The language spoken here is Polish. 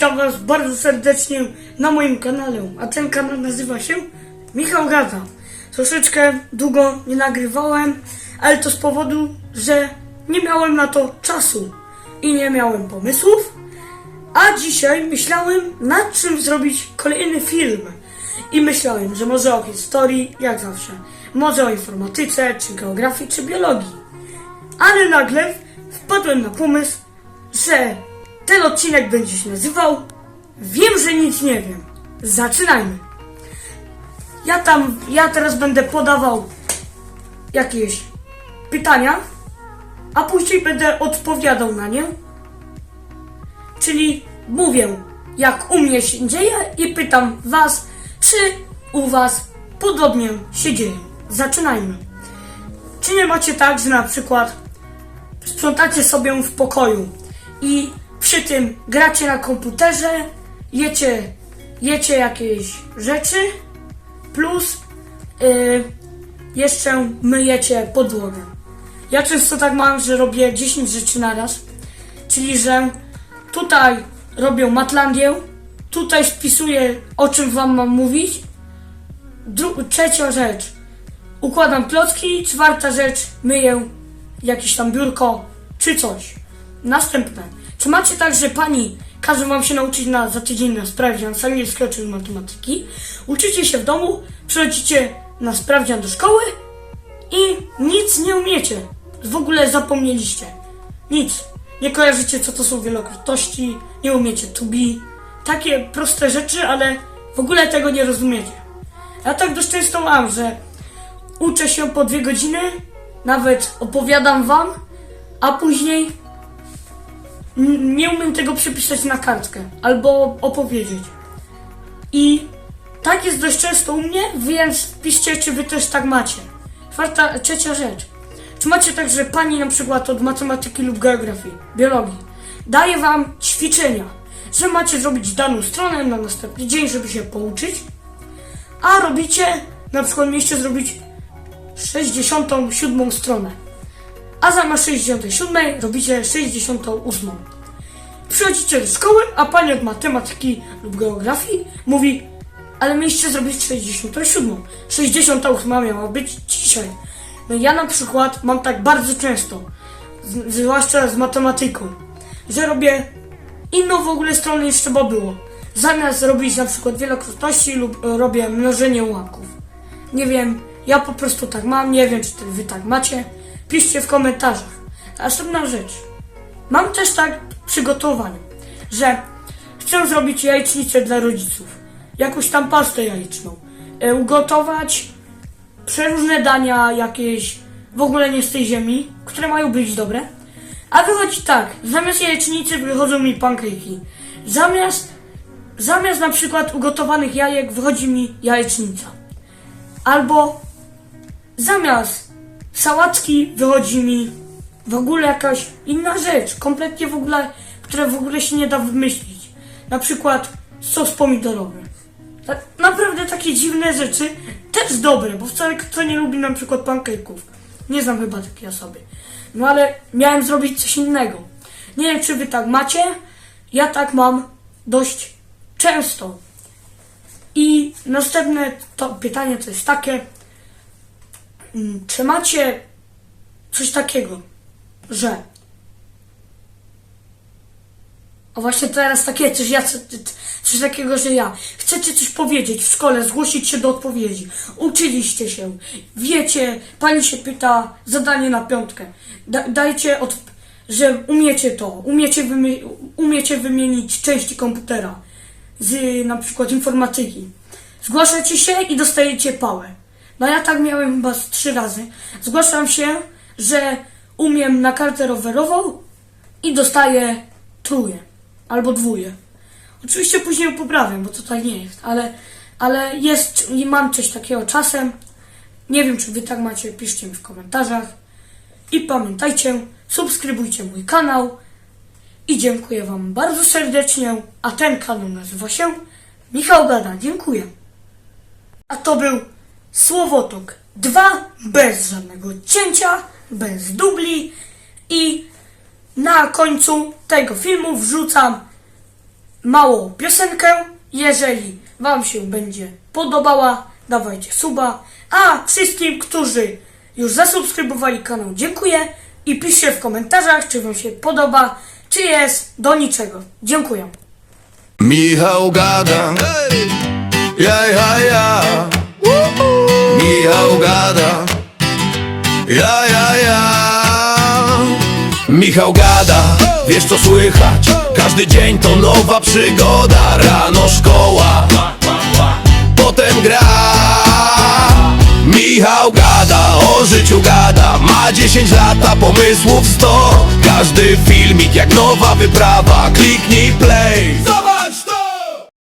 Witam Was bardzo serdecznie na moim kanale, a ten kanał nazywa się Michał Gada. Troszeczkę długo nie nagrywałem, ale to z powodu, że nie miałem na to czasu i nie miałem pomysłów. A dzisiaj myślałem nad czym zrobić kolejny film. I myślałem, że może o historii, jak zawsze, może o informatyce, czy geografii, czy biologii. Ale nagle wpadłem na pomysł, że ten odcinek będzie się nazywał Wiem, że nic nie wiem. Zaczynajmy. Ja tam, ja teraz będę podawał jakieś pytania, a później będę odpowiadał na nie. Czyli mówię, jak u mnie się dzieje i pytam was, czy u was podobnie się dzieje. Zaczynajmy. Czy nie macie tak, że na przykład sprzątacie sobie w pokoju i przy tym gracie na komputerze, jecie, jecie jakieś rzeczy, plus yy, jeszcze myjecie podłogę. Ja często tak mam, że robię 10 rzeczy naraz, czyli że tutaj robię matlandię, tutaj spisuję o czym wam mam mówić, Dru- trzecia rzecz, układam klocki, czwarta rzecz, myję jakieś tam biurko czy coś. Następne. Czy macie tak, że pani każe wam się nauczyć na, za tydzień na sprawdzian z angielskiego czy matematyki, uczycie się w domu, przychodzicie na sprawdzian do szkoły i nic nie umiecie. W ogóle zapomnieliście. Nic. Nie kojarzycie, co to są wielokrotności, nie umiecie to be. Takie proste rzeczy, ale w ogóle tego nie rozumiecie. Ja tak dość często mam, że uczę się po dwie godziny, nawet opowiadam wam, a później nie umiem tego przepisać na kartkę albo opowiedzieć. I tak jest dość często u mnie, więc piszcie, czy wy też tak macie. Czwarta, trzecia rzecz. Czy macie tak, że pani na przykład od matematyki lub geografii, biologii, daje wam ćwiczenia, że macie zrobić daną stronę na następny dzień, żeby się pouczyć, a robicie, na przykład mieliście zrobić 67 stronę, a zamiast 67 robicie 68. Przychodzicie do szkoły, a pani od matematyki lub geografii mówi, ale mieliście zrobić 67. 68 miała być dzisiaj. No ja na przykład mam tak bardzo często, zwłaszcza z matematyką, że robię inną w ogóle stronę niż trzeba było. Zamiast robić na przykład wielokrotności lub robię mnożenie ułamków. Nie wiem, ja po prostu tak mam, nie wiem czy wy tak macie. Piszcie w komentarzach. Następna rzecz. Mam też tak przygotowanie, że chcę zrobić jajecznicę dla rodziców. Jakąś tam pastę jajeczną. E, ugotować przeróżne dania jakieś w ogóle nie z tej ziemi, które mają być dobre. A wychodzi tak, zamiast jajecznicy wychodzą mi pancake'i. Zamiast, zamiast na przykład ugotowanych jajek wychodzi mi jajecznica. Albo zamiast sałatki wychodzi mi w ogóle jakaś inna rzecz, kompletnie w ogóle, która w ogóle się nie da wymyślić. Na przykład sos pomidorowy. Tak, naprawdę takie dziwne rzeczy też dobre, bo wcale kto nie lubi na przykład pancake'ów. Nie znam chyba takiej osoby. No ale miałem zrobić coś innego. Nie wiem, czy wy tak macie. Ja tak mam dość często. I następne to pytanie to jest takie. Mm, Czy macie coś takiego, że o właśnie teraz takie coś, ja, coś takiego, że ja chcecie coś powiedzieć w szkole, zgłosić się do odpowiedzi. Uczyliście się, wiecie, pani się pyta zadanie na piątkę. Da, dajcie, od, że umiecie to, umiecie, wymie, umiecie wymienić części komputera z na przykład informatyki. Zgłaszacie się i dostajecie pałę. No ja tak miałem chyba z trzy razy. Zgłaszam się, że umiem na kartę rowerową i dostaję truje albo dwóje. Oczywiście później poprawiam, bo to tak nie jest, ale, ale jest i mam coś takiego czasem. Nie wiem, czy wy tak macie, piszcie mi w komentarzach. I pamiętajcie, subskrybujcie mój kanał. I dziękuję wam bardzo serdecznie. A ten kanał nazywa się Michał Gada. Dziękuję. A to był Słowotok 2 bez żadnego cięcia, bez dubli i na końcu tego filmu wrzucam małą piosenkę. Jeżeli Wam się będzie podobała, dawajcie suba. A wszystkim, którzy już zasubskrybowali kanał, dziękuję. I piszcie w komentarzach, czy Wam się podoba, czy jest do niczego. Dziękuję. Michał gada Michał gada Ja, ja, ja. Michał gada Wiesz co słychać? Każdy dzień to nowa przygoda. Rano szkoła Potem gra. Michał gada, o życiu gada. Ma 10 lat, a pomysłów 100 Każdy filmik jak nowa wyprawa. Kliknij play